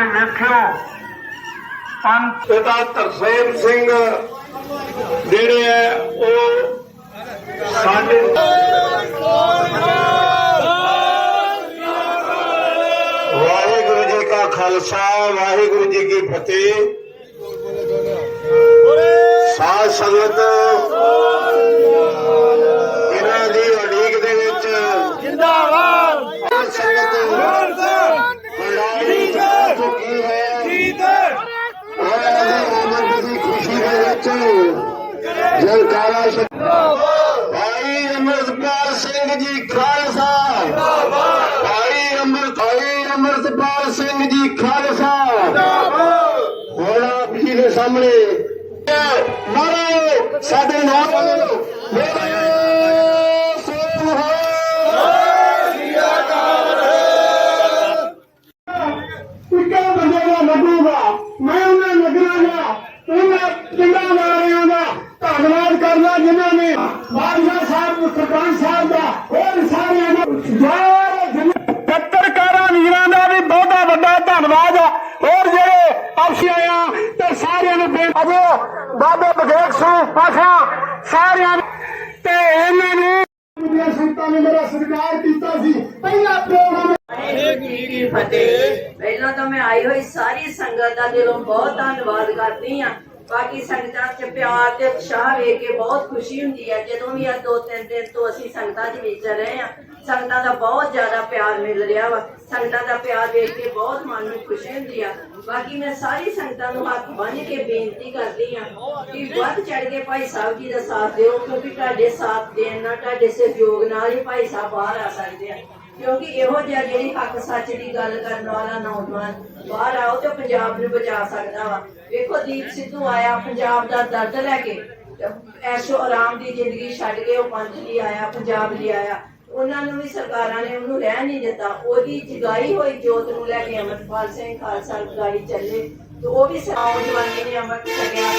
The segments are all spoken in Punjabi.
ਨੇ ਵੇਖਿਓ। ਪੰਥ ਪਿਤਾ ਤਰਸੇਮ ਸਿੰਘ ਜਿਹੜੇ ਹੈ ਉਹ ਸਾਡੇ ਵਾਹਿਗੁਰੂ ਜੀ ਕਾ ਖਾਲਸਾ ਵਾਹਿਗੁਰੂ ਜੀ ਕੀ ਫਤਿਹ। ਸਾਧ ਸੰਗਤ ਇਹਨਾਂ ਦੀ ਉਡੀਕ ਦੇ ਵਿੱਚ ਜਿੰਦਾਬਾਦ ਸੰਗਤ ਲੜਾਈ ਚੱਲ ਚੁੱਕੀ ਹੈ ਉਹਨਾਂ ਦੀ ਆਮਦ ਦੀ ਖੁਸ਼ੀ ਦੇ ਵਿੱਚ ਜਲਕਾਰਾ ਸ਼ਬਦ ਭਾਈ ਅਮਰਤਪਾਲ ਸਿੰਘ ਜੀ ਖਾਲਸਾ। ਭਾਈ ਅਮਰ ਭਾਈ ਅਮਰਤਪਾਲ ਸਿੰਘ ਜੀ ਖਾਲਸਾ। ਹੁਣ ਆਪ ਜੀ ਦੇ ਸਾਹਮਣੇ। ਮਾਰੋ, ਸਾਡੇ ਨਾਲ। ਹੋਰ ਜਿਹੜੇ ਅਫਸਰ ਆ ਤੇ ਸਾਰਿਆਂ ਨੂੰ ਬੇਨਤੀ ਅਜੇ ਬਾਬੇ ਬਗੇਕ ਸਿੰਘ ਪਾਸ਼ਾ ਸਾਰਿਆਂ ਨੂੰ ਤੇ ਇਹਨਾਂ ਨੇ ਮੇਰੀਆਂ ਸੰਤਾਂ ਨੇ ਮੇਰਾ ਸਤਿਕਾਰ ਕੀਤਾ ਸੀ ਪਹਿਲਾ ਜੀ ਕੀ ਫਤਿਹ। ਪਹਿਲਾਂ ਤਾਂ ਮੈਂ ਆਈ ਹੋਈ ਸਾਰੀ ਸੰਗਤ ਦਾ ਦਿਲੋਂ ਬਹੁਤ ਧੰਨਵਾਦ ਕਰਦੀ ਆ ਬਾਕੀ ਸੰਗਤਾਂ 'ਚ ਪਿਆਰ ਤੇ ਉਤਸ਼ਾਹ ਵੇਖ ਕੇ ਬਹੁਤ ਖੁਸ਼ੀ ਹੁੰਦੀ ਹੈ। ਜਦੋਂ ਵੀ ਆ ਦੋ ਤਿੰਨ ਦਿਨ ਤੋਂ ਅਸੀਂ ਸੰਗਤਾਂ 'ਚ ਵਿਚਰ ਰਹੇ ਆ ਸੰਗਤਾਂ ਦਾ ਬਹੁਤ ਜ਼ਿਆਦਾ ਪਿਆਰ ਮਿਲ ਰਿਹਾ ਵਾ। ਸੰਗਤਾਂ ਦਾ ਪਿਆਰ ਵੇਖ ਕੇ ਬਹੁਤ ਮਨ ਨੂੰ ਖੁਸ਼ੀ ਹੁੰਦੀ ਆ। ਬਾਕੀ ਮੈਂ ਸਾਰੀ ਸੰਗਤਾਂ ਨੂੰ ਹੱਥ ਬੰਨ੍ਹ ਕੇ ਬੇਨਤੀ ਕਰਦੀ ਆ ਕਿ ਵੱਧ ਚੜ ਕੇ ਭਾਈ ਸਾਹਿਬ ਜੀ ਦਾ ਸਾਥ ਦਿਓ, ਕਿਉਂਕਿ ਤੁਹਾਡੇ ਸਾਥ ਦੇਣ ਨਾਲ, ਤੁਹਾਡੇ ਸਹਿਯੋਗ ਨਾਲ ਹੀ ਭਾਈ ਸਾਹਿਬ ਬਾਹਰ ਆ ਸਕਦੇ ਆ। ਕਿਉਂਕਿ ਇਹੋ ਜਿਹਾ ਜਿਹੜੀ ਹੱਕ ਸੱਚ ਦੀ ਗੱਲ ਕਰਨ ਵਾਲਾ ਨੌਜਵਾਨ ਬਾਹਰ ਆਓ ਤੇ ਪੰਜਾਬ ਨੂੰ ਬਚਾ ਸਕਦਾ ਵਾ। ਵੇਖੋ ਦੀਪ ਸਿੱਧੂ ਆਇਆ, ਪੰਜਾਬ ਦਾ ਦਰਦ ਲੈ ਕੇ ਐਸ਼ੋ ਆਰਾਮ ਦੀ ਜ਼ਿੰਦਗੀ ਛੱਡ ਕੇ ਉਹ ਪੰਥ ਲਈ ਆਇਆ, ਪੰਜਾਬ ਲਈ ਆਇਆ। ਉਹਨਾਂ ਨੂੰ ਵੀ ਸਰਕਾਰਾਂ ਨੇ ਉਹਨੂੰ ਰਹਿਣ ਨਹੀਂ ਦਿੱਤਾ। ਉਹਦੀ ਜਗਾਈ ਹੋਈ ਜੋਤ ਨੂੰ ਲੈ ਕੇ ਅਮਰਪਾਲ ਸਿੰਘ ਖਾਲਸਾ ਲਗਾਈ ਚੱਲੇ। ਤੇ ਉਹ ਵੀ ਨੌਜਵਾਨੀ ਨੇ ਅਮਰ ਛਕਿਆ,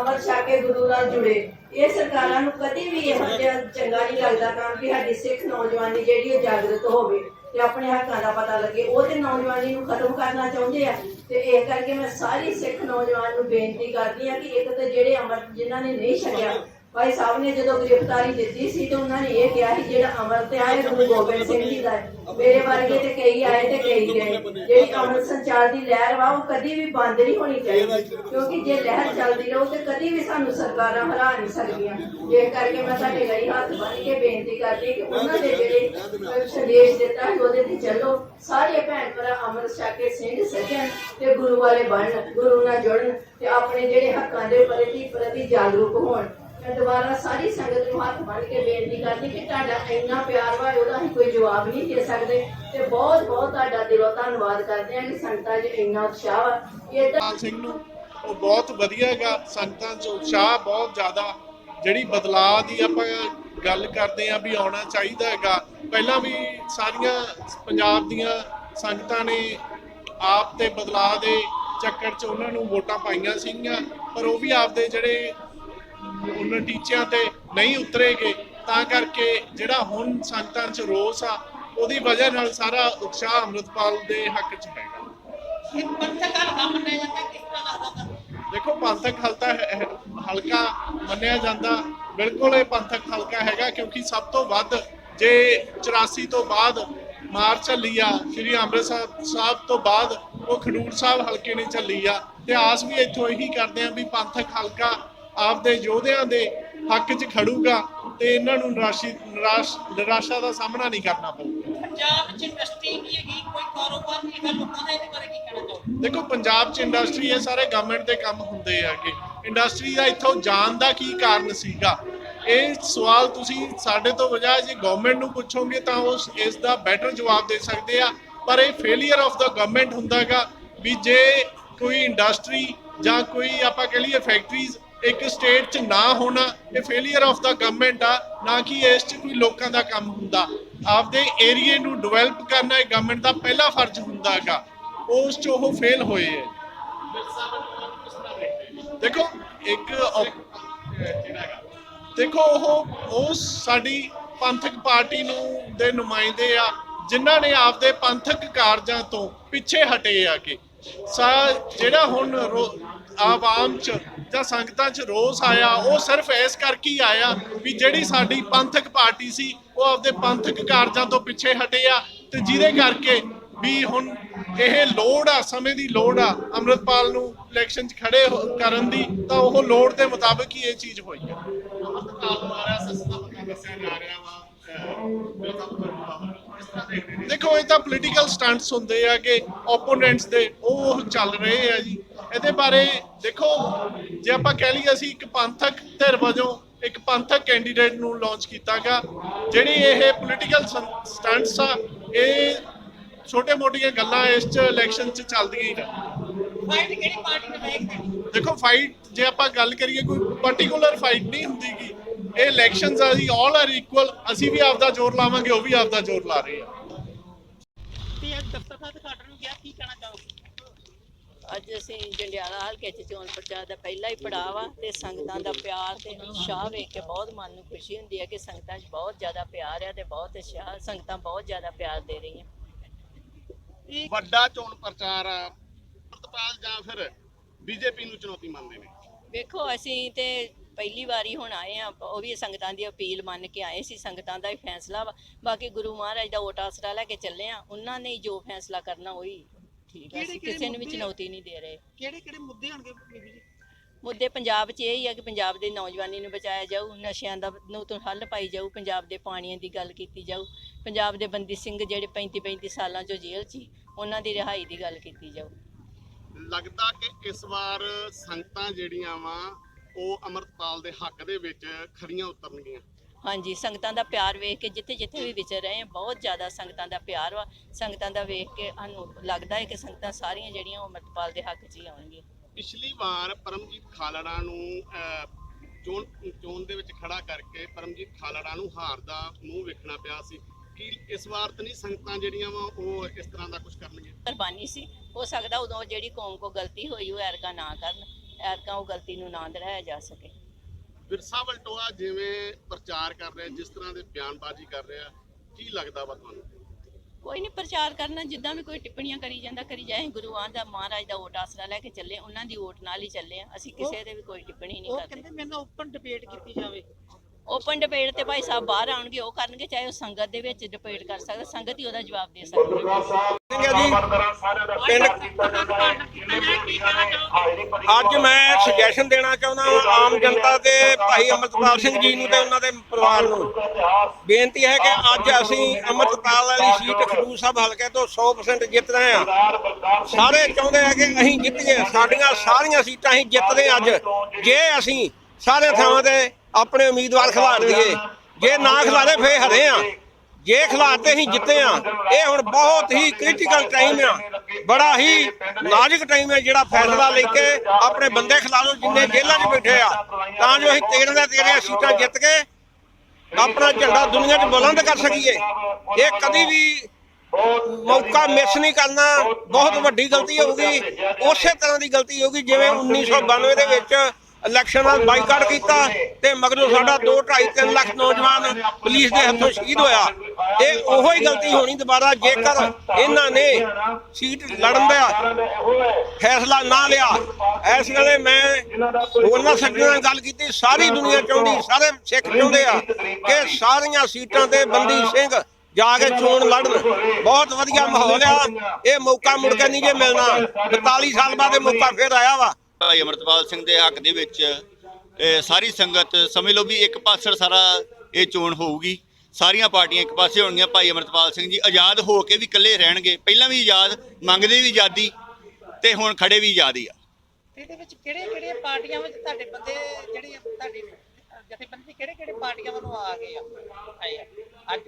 ਅਮਰ ਛਕ ਕੇ ਗੁਰੂ ਨਾਲ ਜੁੜੇ। ਇਹ ਸਰਕਾਰਾਂ ਨੂੰ ਕਦੀ ਵੀ ਇਹੋ ਜਿਹਾ ਚੰਗਾ ਨਹੀਂ ਲੱਗਦਾ ਕੰਮ ਕਿ ਸਾਡੀ ਸਿੱਖ ਨੌਜਵਾਨੀ ਜਿਹੜੀ ਉਹ ਜਾਗਰਤ ਹੋਵੇ ਤੇ ਆਪਣੇ ਹੱਕਾਂ ਦਾ ਪਤਾ ਲੱਗੇ। ਉਹ ਤੇ ਨੌਜਵਾਨੀ ਨੂੰ ਖਤਮ ਕਰਨਾ ਚਾਹੁੰਦੇ ਆ। ਤੇ ਇਹ ਕਰਕੇ ਮੈਂ ਸਾਰੀ ਸਿੱਖ ਨੌਜਵਾਨ ਨੂੰ ਬੇਨਤੀ ਕਰਦੀ ਆ ਕਿ ਇੱਕ ਤਾਂ ਜਿਹੜੇ ਅਮਰ ਜਿਨ੍ਹਾਂ ਨੇ ਨਹੀਂ ਛਕਿਆ ਭਾਈ ਸਾਹਿਬ ਨੇ ਜਦੋਂ ਗ੍ਰਿਫਤਾਰੀ ਦਿੱਤੀ ਸੀ ਤੇ ਉਹਨਾਂ ਨੇ ਇਹ ਕਿਹਾ ਸੀ, ਜਿਹੜਾ ਅਮਰ ਤੇ ਆਏ ਗੁਰੂ ਗੋਬਿੰਦ ਸਿੰਘ ਜੀ ਦਾ ਹੈ। ਮੇਰੇ ਵਰਗੇ ਤੇ ਕਈ ਆਏ ਤੇ ਕਈ ਗਏ। ਜਿਹੜੀ ਅਮਰ ਸੰਚਾਰ ਦੀ ਲਹਿਰ ਵਾ, ਉਹ ਕਦੀ ਵੀ ਬੰਦ ਨਹੀਂ ਹੋਣੀ ਚਾਹੀਦੀ। ਕਿਉਂਕਿ ਜੇ ਲਹਿਰ ਚੱਲਦੀ ਰਹੂ ਤੇ ਕਦੀ ਵੀ ਸਾਨੂੰ ਸਰਕਾਰਾਂ ਹਰਾ ਨਹੀਂ ਸਕਦੀਆਂ। ਇਸ ਕਰਕੇ ਮੈਂ ਤੁਹਾਡੇ ਗਈ ਹੱਥ ਬੰਨ ਕੇ ਬੇਨਤੀ ਕਰਦੀ ਹਾਂ ਕਿ ਉਹਨਾਂ ਦੇ ਜਿਹੜੇ ਸੰਦੇਸ਼ ਦਿੱਤਾ ਸੀ, ਉਹਦੇ ਤੇ ਚੱਲੋ। ਸਾਰੇ ਭੈਣ ਭਰਾ ਅੰਮ੍ਰਿਤ ਛਕ ਕੇ ਸਿੰਘ ਸਜਣ ਤੇ ਗੁਰੂ ਵਾਲੇ ਬਣਨ, ਗੁਰੂ ਨਾਲ ਜੁੜਨ ਤੇ ਆਪਣੇ ਜਿਹੜੇ ਹੱਕਾਂ ਦੇ ਪ੍ਰਤੀ ਪ੍ਰਤੀ ਜਾਗਰੂਕ ਹੋਣ। ਮੈਂ ਦੁਬਾਰਾ ਸਾਰੀ ਸੰਗਤ ਨੂੰ ਹੱਥ ਬੰਨ੍ਹ ਕੇ ਬੇਨਤੀ ਕਰਦੀ ਕਿ ਤੁਹਾਡਾ ਇੰਨਾ ਪਿਆਰ ਵਾ, ਉਹਦਾ ਅਸੀਂ ਕੋਈ ਜਵਾਬ ਨਹੀਂ ਦੇ ਸਕਦੇ ਤੇ ਬਹੁਤ ਬਹੁਤ ਤੁਹਾਡਾ ਦਿਲੋਂ ਧੰਨਵਾਦ ਕਰਦੇ ਹਾਂ ਕਿ ਸੰਗਤਾਂ 'ਚ ਇੰਨਾ ਉਤਸ਼ਾਹ ਵਾ। ਇਹ ਪਾਲ ਸਿੰਘ ਨੂੰ ਉਹ ਬਹੁਤ ਵਧੀਆ ਹੈਗਾ, ਸੰਗਤਾਂ 'ਚ ਉਤਸ਼ਾਹ ਬਹੁਤ ਜ਼ਿਆਦਾ। ਜਿਹੜੀ ਬਦਲਾਅ ਦੀ ਆਪਾਂ ਗੱਲ ਕਰਦੇ ਆ ਵੀ ਆਉਣਾ ਚਾਹੀਦਾ ਹੈਗਾ, ਪਹਿਲਾਂ ਵੀ ਸਾਰੀਆਂ ਪੰਜਾਬ ਦੀਆਂ ਸੰਗਤਾਂ ਨੇ ਆਪ ਤੇ ਬਦਲਾਅ ਦੇ ਚੱਕਰ 'ਚ ਉਹਨਾਂ ਨੂੰ ਵੋਟਾਂ ਪਾਈਆਂ ਸੀਗੀਆਂ, ਪਰ ਉਹ ਵੀ ਆਪਦੇ ਜਿਹੜੇ ਉਹਨਾਂ ਟੀਚਿਆਂ ਤੇ ਨਹੀਂ ਉਤਰੇਗੇ ਤਾਂ ਕਰਕੇ ਜਿਹੜਾ ਹੁਣ ਸੰਗਤਾਂ 'ਚ ਰੋਸ ਆ ਉਹਦੀ ਵਜ੍ਹਾ ਨਾਲ ਸਾਰਾ ਉਤਸ਼ਾਹ ਅੰਮ੍ਰਿਤਪਾਲ ਦੇ ਹੱਕ 'ਚ ਹੈਗਾ। ਦੇਖੋ ਪੰਥਕ ਹਲਕਾ ਹਲਕਾ ਮੰਨਿਆ ਜਾਂਦਾ ਬਿਲਕੁਲ ਇਹ ਪੰਥਕ ਹਲਕਾ ਹੈਗਾ ਕਿਉਂਕਿ ਸਭ ਤੋਂ ਵੱਧ ਜੇ 84 ਤੋਂ ਬਾਅਦ ਮਾਰ ਝੱਲੀ ਆ ਸ਼੍ਰੀ ਅੰਮ੍ਰਿਤਸਰ ਸਾਹਿਬ ਤੋਂ ਬਾਅਦ ਉਹ ਖਡੂਰ ਸਾਹਿਬ ਹਲਕੇ ਨੇ ਝੱਲੀ ਆ ਤੇ ਆਸ ਵੀ ਇੱਥੋਂ ਇਹੀ ਕਰਦੇ ਆ ਵੀ ਪੰਥਕ ਹਲਕਾ ਆਪਦੇ ਯੋਧਿਆਂ ਦੇ ਹੱਕ 'ਚ ਖੜੂਗਾ ਤੇ ਇਹਨਾਂ ਨੂੰ ਨਿਰਾਸ਼ੀ ਨਿਰਾਸ਼ ਨਿਰਾਸ਼ਾ ਦਾ ਸਾਹਮਣਾ ਨਹੀਂ ਕਰਨਾ ਪਊਗਾ ਪੰਜਾਬ ਚ ਇੰਡਸਟਰੀ ਨਹੀਂ ਹੈਗੀ? ਕੋਈ ਕਾਰੋਬਾਰ ਨਹੀਂ ਹੈਗਾ ਲੋਕਾਂ ਦਾ ਇਹਦੇ ਬਾਰੇ ਕੀ ਕਹਿਣਾ ਚਾਹੋਗੇ? ਦੇਖੋ ਪੰਜਾਬ 'ਚ ਇੰਡਸਟਰੀ ਇਹ ਸਾਰੇ ਗਵਰਨਮੈਂਟ ਦੇ ਕੰਮ ਹੁੰਦੇ ਆਗੇ ਇੰਡਸਟਰੀ ਦਾ ਇੱਥੋਂ ਜਾਣ ਦਾ ਕੀ ਕਾਰਨ ਸੀਗਾ? ਇਹ ਸਵਾਲ ਤੁਸੀਂ ਸਾਡੇ ਤੋਂ ਬਜਾਏ ਜੇ ਗਵਰਨਮੈਂਟ ਨੂੰ ਪੁੱਛੋਗੇ ਤਾਂ ਉਸ ਇਸ ਦਾ ਬੈਟਰ ਜਵਾਬ ਦੇ ਸਕਦੇ ਆ। ਪਰ ਇਹ ਫੇਲਿਅਰ ਆਫ ਦਾ ਗਵਰਨਮੈਂਟ ਹੁੰਦਾਗਾ ਵੀ ਜੇ ਕੋਈ ਇੰਡਸਟਰੀ ਜਾਂ ਕੋਈ ਆਪਾਂ ਕਹ ਲਈਏ ਫੈਕਟਰੀਜ਼ ਇੱਕ ਸਟੇਟ 'ਚ ਨਾ ਹੋਣਾ ਇਹ ਫੇਲਿਅਰ ਆਫ ਦਾ ਗਵਰਨਮੈਂਟ ਆ, ਨਾ ਕਿ ਇਸ 'ਚ ਕੋਈ ਲੋਕਾਂ ਦਾ ਕੰਮ ਹੁੰਦਾ। ਆਪਦੇ ਏਰੀਏ ਨੂੰ ਡਿਵੈਲਪ ਕਰਨਾ ਇਹ ਗਵਰਨਮੈਂਟ ਦਾ ਪਹਿਲਾ ਫਰਜ਼ ਹੁੰਦਾਗਾ ਉਸ 'ਚ ਉਹ ਫੇਲ ਹੋਏ ਹੈ। ਦੇਖੋ, ਇੱਕ ਦੇਖੋ, ਉਹ ਉਹ ਸਾਡੀ ਪੰਥਕ ਪਾਰਟੀ ਨੂੰ ਦੇ ਨੁਮਾਇੰਦੇ ਆ, ਜਿਨ੍ਹਾਂ ਨੇ ਆਪਦੇ ਪੰਥਕ ਕਾਰਜਾਂ ਤੋਂ ਪਿੱਛੇ ਹਟੇ ਆ ਕੇ ਸਾ, ਜਿਹੜਾ ਹੁਣ ਆਵਾਮ ਚ ਜਾਂ ਸੰਗਤਾਂ ਚ ਰੋਸ ਆਇਆ, ਉਹ ਸਿਰਫ ਇਸ ਕਰਕੇ ਹੀ ਆਇਆ ਵੀ ਜਿਹੜੀ ਸਾਡੀ ਪੰਥਕ ਪਾਰਟੀ ਸੀ, ਉਹ ਆਪਦੇ ਪੰਥਕ ਕਾਰਜਾਂ ਤੋਂ ਪਿੱਛੇ ਹਟੇ ਤੇ ਜਿਹਦੇ ਕਰਕੇ ਵੀ ਹੁਣ ਇਹ ਲੋੜ ਆ, ਸਮੇਂ ਦੀ ਲੋੜ ਆ ਅੰਮ੍ਰਿਤਪਾਲ ਨੂੰ ਇਲੈਕਸ਼ਨ 'ਚ ਖੜੇ ਕਰਨ ਦੀ, ਤਾਂ ਉਹ ਲੋੜ ਦੇ ਮੁਤਾਬਕ ਹੀ ਇਹ ਚੀਜ਼ ਹੋਈ ਆ। ਦੇਖੋ, ਇਹ ਤਾਂ ਪੋਲੀਟੀਕਲ ਸਟੰਟਸ ਹੁੰਦੇ ਆ ਕਿ ਓਪੋਨੈਂਟਸ ਦੇ, ਉਹ ਚੱਲ ਰਹੇ ਆ ਜੀ। ਇਹਦੇ ਬਾਰੇ ਦੇਖੋ ਜੇ ਆਪਾਂ ਕਹਿ ਲਈਏ ਅਸੀਂ ਇੱਕ ਪੰਥਕ ਧਿਰ ਵਜੋਂ ਇੱਕ ਪੰਥਕ ਕੈਂਡੀਡੇਟ ਨੂੰ ਲਾਂਚ ਕੀਤਾਗਾ ਜਿਹੜੀ ਇਹ ਪੋਲੀਟੀਕਲ ਸਟੰਟਸ ਆ ਇਹ ਛੋਟੇ-ਮੋਟੀਆਂ ਗੱਲਾਂ ਇਸ ਚ ਇਲੈਕਸ਼ਨ ਚ ਚੱਲਦੀਆਂ ਹੀ ਨੇ ਫਾਈਟ ਕਿਹੜੀ ਪਾਰਟੀ ਨਾਲ ਰਹੇਗੀ ਦੇਖੋ ਫਾਈਟ ਜੇ ਆਪਾਂ ਗੱਲ ਕਰੀਏ ਕੋਈ ਪਾਰਟਿਕੂਲਰ ਫਾਈਟ ਨਹੀਂ ਹੁੰਦੀਗੀ ਇਹ ਇਲੈਕਸ਼ਨਸ ਆ ਜੀ ਆਲ ਆਰ ਇਕੁਅਲ ਅਸੀਂ ਵੀ ਆਪਦਾ ਜ਼ੋਰ ਲਾਵਾਂਗੇ ਉਹ ਵੀ ਆਪਦਾ ਜ਼ੋਰ ਲਾ ਰਹੇ ਆ ਤੇ ਅੱਜ ਦਫ਼ਤਰ ਦਾ ਉਦਘਾਟਨ ਨੂੰ ਗਿਆ ਕੀ ਕਹਿਣਾ ਚਾਹੋਗੇ ਅੱਜ ਅਸੀਂ ਜੰਡਿਆਲਾ ਹਲਕੇ 'ਚ ਚੋਣ ਪ੍ਰਚਾਰ ਦਾ ਪਹਿਲਾ ਹੀ ਪੜਾਅ ਵਾ ਤੇ ਸੰਗਤਾਂ ਦਾ ਪਿਆਰ ਤੇ ਉਤਸ਼ਾਹ ਵੇਖ ਕੇ ਬਹੁਤ ਮਨ ਨੂੰ ਖੁਸ਼ੀ ਹੁੰਦੀ ਹੈ ਕਿ ਸੰਗਤਾਂ 'ਚ ਬਹੁਤ ਜ਼ਿਆਦਾ ਪਿਆਰ ਆ ਤੇ ਬਹੁਤ ਉਤਸ਼ਾਹ ਸੰਗਤਾਂ ਬਹੁਤ ਜ਼ਿਆਦਾ ਪਿਆਰ ਦੇ ਰਹੀਆਂ। ਵੱਡਾ ਚੋਣ ਪ੍ਰਚਾਰ ਆ ਜਾਂ ਫਿਰ ਬੀਜੇਪੀ ਨੂੰ ਚੁਣੌਤੀ ਮੰਨਦੇ ਨੇ? ਵੇਖੋ ਅਸੀਂ ਤੇ ਪਹਿਲੀ ਵਾਰੀ ਹੁਣ ਆਏ ਆ ਉਹ ਵੀ ਸੰਗਤਾਂ ਦੀ ਅਪੀਲ ਮੰਨ ਕੇ ਆਏ ਸੀ ਸੰਗਤਾਂ ਦਾ ਹੀ ਫੈਸਲਾ ਵਾ। ਬਾਕੀ ਗੁਰੂ ਮਹਾਰਾਜ ਦਾ ਓਟ ਆਸਰਾ ਲੈ ਕੇ ਚੱਲੇ ਆ ਉਹਨਾਂ ਨੇ ਹੀ ਜੋ ਫੈਸਲਾ ਕਰਨਾ ਉਹੀ ਠੀਕ ਹੈ। ਅਸੀਂ ਕਿਸੇ ਨੂੰ ਵੀ ਮੁੱਦੇ- ਚੁਣੌਤੀ ਨਹੀਂ ਦੇ ਰਹੇ। ਕਿਹੜੇ ਕਿਹੜੇ ਮੁੱਦੇ ਹੋਣਗੇ ਬੀਬੀ ਜੀ? ਮੁੱਦੇ ਪੰਜਾਬ 'ਚ ਇਹ ਹੀ ਆ ਕਿ ਪੰਜਾਬ ਦੇ ਨੌਜਵਾਨੀ ਨੂੰ ਬਚਾਇਆ ਜਾਊ ਨਸ਼ਿਆਂ ਦਾ ਨੂੰ ਤੋਂ ਹੱਲ ਪਾਈ ਜਾਊ ਪੰਜਾਬ ਦੇ ਪਾਣੀਆਂ ਦੀ ਗੱਲ ਕੀਤੀ ਜਾਊ ਪੰਜਾਬ ਦੇ ਬੰਦੀ ਸਿੰਘ ਜਿਹੜੇ 35 35 ਸਾਲਾਂ ਚੋਂ ਜੇਲ੍ਹ 'ਚ ਸੀ, ਉਹਨਾਂ ਦੀ ਰਿਹਾਈ ਦੀ ਗੱਲ ਕੀਤੀ ਜਾਊ। ਲੱਗਦਾ ਕਿ ਇਸ ਵਾਰ ਸੰਗਤਾਂ ਜਿਹੜੀਆਂ ਵਾ ਉਹ ਅਮਰਪਾਲ ਦੇ ਹੱਕ ਦੇ ਵਿੱਚ ਖਰੀਆਂ ਉਤਰਨਗੀਆਂ। ਹਾਂਜੀ ਸੰਗਤਾਂ ਦਾ ਪਿਆਰ ਵੇਖ ਕੇ ਜਿੱਥੇ ਜਿੱਥੇ ਵੀ ਵਿਚਰ ਰਹੇ ਆ ਬਹੁਤ ਜ਼ਿਆਦਾ ਸੰਗਤਾਂ ਦਾ ਪਿਆਰ ਵਾ। ਸੰਗਤਾਂ ਦਾ ਵੇਖ ਕੇ ਸਾਨੂੰ ਲੱਗਦਾ ਹੈ ਕਿ ਸੰਗਤਾਂ ਸਾਰੀਆਂ ਜਿਹੜੀਆਂ ਉਹ ਅਮਰਪਾਲ ਦੇ ਹੱਕ 'ਚ ਹੀ ਆਉਣਗੀਆਂ। ਪਿਛਲੀ ਵਾਰ ਪਰਮਜੀਤ ਖਾਲੜਾ ਨੂੰ ਚੋਣ ਚੋਣ ਦੇ ਵਿੱਚ ਖੜਾ ਕਰਕੇ ਪਰਮਜੀਤ ਖਾਲੜਾ ਨੂੰ ਹਾਰ ਦਾ ਮੂੰਹ ਵੇਖਣਾ ਪਿਆ ਸੀ। ਕਿ ਇਸ ਵਾਰ ਤਾਂ ਨਹੀਂ ਸੰਗਤਾਂ ਜਿਹੜੀਆਂ ਵਾ ਉਹ ਇਸ ਤਰ੍ਹਾਂ ਦਾ ਕੁਝ ਕਰਨਗੇ ਕੁਰਬਾਨੀ ਸੀ। ਹੋ ਸਕਦਾ ਉਦੋਂ ਜਿਹੜੀ ਕੌਮ ਕੋ ਗਲਤੀ ਹੋਈ ਉਹ ਐਰਕਾ ਨਾ ਕਰਨ। ਐਰਕਾ ਉਹ ਗਲਤੀ ਨੂੰ ਨਾ ਦਰਾਇਆ ਜਾ ਸਕੇ। ਵਿਰਸਾ ਵਲਟੋਆ ਜਿਵੇਂ ਪ੍ਰਚਾਰ ਕਰ ਰਿਹਾ ਜਿਸ ਤਰ੍ਹਾਂ ਦੇ ਬਿਆਨਬਾਜ਼ੀ ਕਰ ਰਿਹਾ ਕੀ ਲੱਗਦਾ ਵਾ ਤੁਹਾਨੂੰ? ਕੋਈ ਨਹੀਂ ਪ੍ਰਚਾਰ ਕਰਨਾ ਜਿੱਦਾਂ ਵੀ ਕੋਈ ਟਿੱਪਣੀਆਂ ਕਰੀ ਜਾਂਦਾ ਕਰੀ ਜਾਏ ਗੁਰੂਆਂ ਦਾ ਮਹਾਰਾਜ ਦਾ ਓਟ ਆਸਰਾ ਲੈ ਕੇ ਚੱਲੇ ਉਹਨਾਂ ਦੀ ਓਟ ਨਾਲ ਹੀ ਚੱਲੇ ਆ ਅਸੀਂ ਕਿਸੇ ਦੇ ਵੀ ਕੋਈ ਟਿੱਪਣੀ ਨਹੀਂ ਉਹ ਕਰਦੇ। ਕਹਿੰਦੇ ਮੈਨੂੰ ਓਪਨ ਡਿਬੇਟ ਕੀਤੀ ਜਾਵੇ। ਓਪਨ ਡਿਬੇਟ ਤੇ ਭਾਈ ਸਾਹਿਬ ਬਾਹਰ ਆਉਣਗੇ ਉਹ ਕਰਨਗੇ ਚਾਹੇ ਉਹ ਸੰਗਤ ਦੇ ਵਿੱਚ ਡਿਬੇਟ ਕਰ ਸਕਦਾ ਸੰਗਤ ਹੀ ਉਹਦਾ ਜਵਾਬ ਦੇ ਸਕਦੀ ਹੈ ਅੱਜ ਮੈਂ ਸੁਜੈਸ਼ਨ ਦੇਣਾ ਚਾਹੁੰਦਾ ਆਮ ਜਨਤਾ ਤੇ ਭਾਈ ਅਮਰਤਪਾਲ ਸਿੰਘ ਜੀ ਨੂੰ ਤੇ ਉਹਨਾਂ ਦੇ ਪਰਿਵਾਰ ਨੂੰ ਬੇਨਤੀ ਹੈ ਕਿ ਅੱਜ ਅਸੀਂ ਅਮਰਤਪਾਲ ਵਾਲੀ ਸੀਟ ਖਡੂਰ ਸਾਹਿਬ ਹਲਕੇ ਤੋਂ 100% ਜਿੱਤ ਰਹੇ ਹਾਂ ਸਾਰੇ ਚਾਹੁੰਦੇ ਆ ਕਿ ਅਸੀਂ ਜਿੱਤੀਏ ਸਾਡੀਆਂ ਸਾਰੀਆਂ ਸੀਟਾਂ ਅਸੀਂ ਜਿੱਤਦੇ ਅੱਜ ਜੇ ਅਸੀਂ ਸਾਰੇ ਥਾਵਾਂ ਤੇ ਆਪਣੇ ਉਮੀਦਵਾਰ ਖਿਲਾੜ ਦਈਏ ਜੇ ਨਾ ਖਿਲਾੜੇ ਫੇਰ ਹਰੇ ਆ। ਜੇ ਖਿਲਾਤੇ ਅਸੀਂ ਜਿੱਤੇ ਆ ਇਹ ਹੁਣ ਬਹੁਤ ਹੀ ਕ੍ਰਿਟੀਕਲ ਟਾਈਮ ਆ। ਬੜਾ ਹੀ ਨਾਜ਼ੁਕ ਟਾਈਮ ਹੈ ਜਿਹੜਾ ਫੈਸਲਾ ਲੈ ਕੇ ਆਪਣੇ ਬੰਦੇ ਖਿਲਾ ਲਓ ਜਿੰਨੇ ਜੇਲ੍ਹਾਂ 'ਚ ਬੈਠੇ ਆ। ਤਾਂ ਜੋ ਅਸੀਂ ਤੇਰਾਂ ਦੇ ਤੇਰੇ ਸੀਟਾਂ ਜਿੱਤ ਕੇ ਆਪਣਾ ਝੰਡਾ ਦੁਨੀਆ 'ਚ ਬੁਲੰਦ ਕਰ ਸਕੀਏ। ਇਹ ਕਦੀ ਵੀ ਮੌਕਾ ਮਿਸ ਨਹੀਂ ਕਰਨਾ। ਬਹੁਤ ਵੱਡੀ ਗਲਤੀ ਹੋਊਗੀ ਉਸੇ ਤਰ੍ਹਾਂ ਦੀ ਗਲਤੀ ਹੋਊਗੀ ਜਿਵੇਂ 1992 ਦੇ ਵਿੱਚ ਇਲੈਕਸ਼ਨ ਦਾ ਬਾਈਕਾਟ ਕੀਤਾ ਤੇ ਮਗਰੋਂ ਸਾਡਾ 2 2.5 3 ਲੱਖ ਨੌਜਵਾਨ ਪੁਲਿਸ ਦੇ ਹੱਥੋਂ ਸ਼ਹੀਦ ਹੋਇਆ। ਇਹ ਉਹੋ ਹੀ ਗਲਤੀ ਹੋਣੀ ਦੁਬਾਰਾ ਜੇਕਰ ਇਹਨਾਂ ਨੇ ਸੀਟ ਲੜਨ ਦਾ ਫੈਸਲਾ ਨਾ ਲਿਆ। ਇਸ ਵੇਲੇ ਮੈਂ ਉਹਨਾਂ ਸੱਜਣਾਂ ਨਾਲ ਗੱਲ ਕੀਤੀ। ਸਾਰੀ ਦੁਨੀਆ ਚਾਹੁੰਦੀ, ਸਾਰੇ ਸਿੱਖ ਚਾਹੁੰਦੇ ਆ ਕਿ ਸਾਰੀਆਂ ਸੀਟਾਂ ਤੇ ਬੰਦੀ ਸਿੰਘ ਜਾ ਕੇ ਚੋਣ ਲੜਨ। ਬਹੁਤ ਵਧੀਆ ਮਾਹੌਲ ਆ। ਇਹ ਮੌਕਾ ਮੁੜ ਕੇ ਨਹੀਂ ਜੇ ਮਿਲਣਾ। 42 ਸਾਲ ਬਾਅਦ ਇਹ ਮੌਕਾ ਫੇਰ ਆਇਆ ਵਾ। ਭਾਈ ਅਮਰਤਪਾਲ ਸਿੰਘ ਦੇ ਹੱਕ ਦੇ ਵਿੱਚ ਸਾਰੀ ਸੰਗਤ, ਸਮਝ ਲਓ ਵੀ ਇੱਕ ਪਾਸੜ ਸਾਰਾ ਇਹ ਚੋਣ ਹੋਊਗੀ। ਸਾਰੀਆਂ ਪਾਰਟੀਆਂ ਇੱਕ ਪਾਸੇ ਹੋਣਗੀਆਂ, ਭਾਈ ਅਮਰਤਪਾਲ ਸਿੰਘ ਜੀ, ਆਜ਼ਾਦ ਹੋ ਕੇ ਵੀ ਇਕੱਲੇ ਰਹਿਣਗੇ। ਪਹਿਲਾਂ ਵੀ ਆਜ਼ਾਦ, ਮੰਗਦੇ ਵੀ ਆਜ਼ਾਦੀ, ਤੇ ਹੁਣ ਖੜੇ ਵੀ ਆਜ਼ਾਦ ਹੀ ਆ ਇਹਦੇ ਵਿੱਚ ਕਿਹੜੇ ਕਿਹੜੇ ਪਾਰਟੀਆਂ ਵਿੱਚ ਤੁਹਾਡੇ ਬੰਦੇ ਜਿਹੜੇ ਤੁਹਾਡੇ ਜਥੇਬੰਦੀ ਕਿਹੜੇ ਕਿਹੜੇ ਪਾਰਟੀਆਂ ਵੱਲੋਂ ਆ ਗਏ ਆ। ਅੱਜ?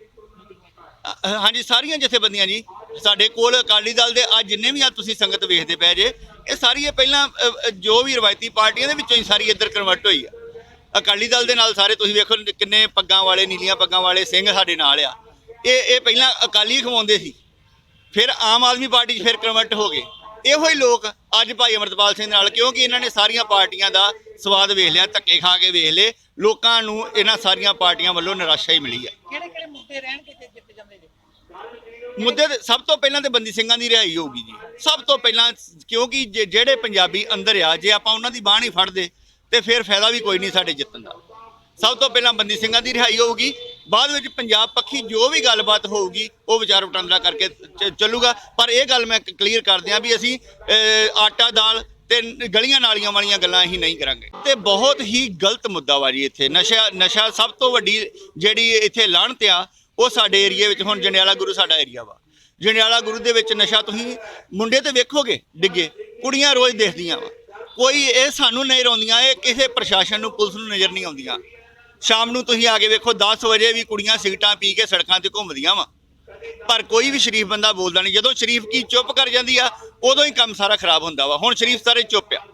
ਅ- ਹਾਂਜੀ ਸਾਰੀਆਂ ਜਥੇਬੰਦੀਆਂ ਜੀ ਸਾਡੇ ਕੋਲ ਅਕਾਲੀ ਦਲ ਦੇ ਅੱਜ ਜਿੰਨੇ ਵੀ ਆ ਤੁਸੀਂ ਸੰਗਤ ਵੇਖਦੇ ਪਏ ਜੇ ਇਹ ਸਾਰੀ ਇਹ ਪਹਿਲਾਂ ਅ, ਅ, ਜੋ ਵੀ ਰਵਾਇਤੀ ਪਾਰਟੀਆਂ ਦੇ ਵਿੱਚੋਂ ਹੀ ਸਾਰੀ ਇੱਧਰ ਕਨਵਰਟ ਹੋਈ ਆ। ਅਕਾਲੀ ਦਲ ਦੇ ਨਾਲ ਸਾਰੇ ਤੁਸੀਂ ਵੇਖੋ ਕਿੰਨੇ ਪੱਗਾਂ ਵਾਲੇ ਨੀਲੀਆਂ ਪੱਗਾਂ ਵਾਲੇ ਸਿੰਘ ਸਾਡੇ ਨਾਲ ਆ। ਇਹ ਇਹ ਪਹਿਲਾਂ ਅਕਾਲੀ ਖਵਾਉਂਦੇ ਸੀ ਫਿਰ ਆਮ ਆਦਮੀ ਪਾਰਟੀ 'ਚ ਫਿਰ ਕਨਵਰਟ ਹੋ ਗਏ। ਇਹੋ ਹੀ ਲੋਕ ਅੱਜ ਭਾਈ ਅਮਰਤਪਾਲ ਸਿੰਘ ਨਾਲ ਕਿਉਂਕਿ ਇਹਨਾਂ ਨੇ ਸਾਰੀਆਂ ਪਾਰਟੀਆਂ ਦਾ ਸਵਾਦ ਵੇਖ ਲਿਆ ਧੱਕੇ ਖਾ ਕੇ ਵੇਖ ਲਏ। ਲੋਕਾਂ ਨੂੰ ਇਹਨਾਂ ਸਾਰੀਆਂ ਪਾਰਟੀਆਂ ਵੱਲੋਂ ਨਿਰਾਸ਼ਾ ਹੀ ਮਿਲੀ ਹੈ ਕਿਹੜੇ ਕਿਹੜੇ ਮੁੱਦੇ ਰਹਿਣਗੇ? ਮੁੱਦੇ ਤੇ ਸਭ ਤੋਂ ਪਹਿਲਾਂ ਤੇ ਬੰਦੀ ਸਿੰਘਾਂ ਦੀ ਰਿਹਾਈ ਹੋਊਗੀ ਜੀ। ਸਭ ਤੋਂ ਪਹਿਲਾਂ ਕਿਉਂਕਿ ਜੇ- ਜਿਹੜੇ ਪੰਜਾਬੀ ਅੰਦਰ ਆ, ਜੇ ਆਪਾਂ ਉਹਨਾਂ ਦੀ ਬਾਹ ਨਹੀਂ ਫੜਦੇ, ਤੇ ਫਿਰ ਫਾਇਦਾ ਵੀ ਕੋਈ ਨਹੀਂ ਸਾਡੇ ਜਿੱਤਣ ਦਾ। ਸਭ ਤੋਂ ਪਹਿਲਾਂ ਬੰਦੀ ਸਿੰਘਾਂ ਦੀ ਰਿਹਾਈ ਹੋਊਗੀ, ਬਾਅਦ ਵਿੱਚ ਪੰਜਾਬ ਪੱਖੀ ਜੋ ਵੀ ਗੱਲਬਾਤ ਹੋਊਗੀ, ਉਹ ਵਿਚਾਰ ਵਟਾਂਦਰਾ ਕਰਕੇ ਚ- ਚੱਲੂਗਾ। ਪਰ ਇਹ ਗੱਲ ਮੈਂ ਕਲੀਅਰ ਕਰ ਦਿਆਂ ਵੀ ਅਸੀਂ ਆਟਾ, ਦਾਲ ਤੇ ਗਲੀਆਂ ਨਾਲੀਆਂ ਵਾਲੀਆਂ ਗੱਲਾਂ ਅਸੀਂ ਨਹੀਂ ਕਰਾਂਗੇ। ਤੇ ਬਹੁਤ ਹੀ ਗਲਤ ਮੁੱਦਾ ਵਾ ਜੀ ਇੱਥੇ। ਨਸ਼ਾ ਨਸ਼ਾ ਸਭ ਤੋਂ ਵੱਡੀ ਜਿਹੜੀ ਇੱਥੇ ਲਾਹਣਤ ਆ ਉਹ ਸਾਡੇ ਏਰੀਆ ਵਿੱਚ ਹੁਣ ਜੰਡਿਆਲਾ ਗੁਰੂ ਸਾਡਾ ਏਰੀਆ ਵਾ। ਜੰਡਿਆਲਾ ਗੁਰੂ ਦੇ ਵਿੱਚ ਨਸ਼ਾ ਤੁਸੀਂ ਮੁੰਡੇ ਤੇ ਵੇਖੋਗੇ, ਡਿੱਗੇ, ਕੁੜੀਆਂ ਰੋਜ਼ ਦੇਖਦੀਆਂ ਵਾ। ਕੋਈ ਇਹ ਸਾਨੂੰ ਨਹੀਂ ਰੋਂਦੀਆਂ, ਇਹ ਕਿਸੇ ਪ੍ਰਸ਼ਾਸਨ ਨੂੰ, ਪੁਲਿਸ ਨੂੰ ਨਜ਼ਰ ਨਹੀਂ ਆਉਂਦੀਆਂ। ਸ਼ਾਮ ਨੂੰ ਤੁਸੀਂ ਆ ਕੇ ਵੇਖੋ 10 ਵਜੇ ਵੀ ਕੁੜੀਆਂ ਸਿਗਰਟਾਂ ਪੀ ਕੇ ਸੜਕਾਂ ਤੇ ਘੁੰਮਦੀਆਂ ਵਾ। ਪਰ ਕੋਈ ਵੀ ਸ਼ਰੀਫ ਬੰਦਾ ਬੋਲਦਾ ਨਹੀਂ। ਜਦੋਂ ਸ਼ਰੀਫ ਕੀ ਚੁੱਪ ਕਰ ਜਾਂਦੀ ਆ, ਉਦੋਂ ਹੀ ਕੰਮ ਸਾਰਾ ਖਰਾਬ ਹੁੰਦਾ ਵਾ। ਹੁਣ ਸ਼ਰੀਫ ਸਾਰੇ ਚੁੱਪ ਆ।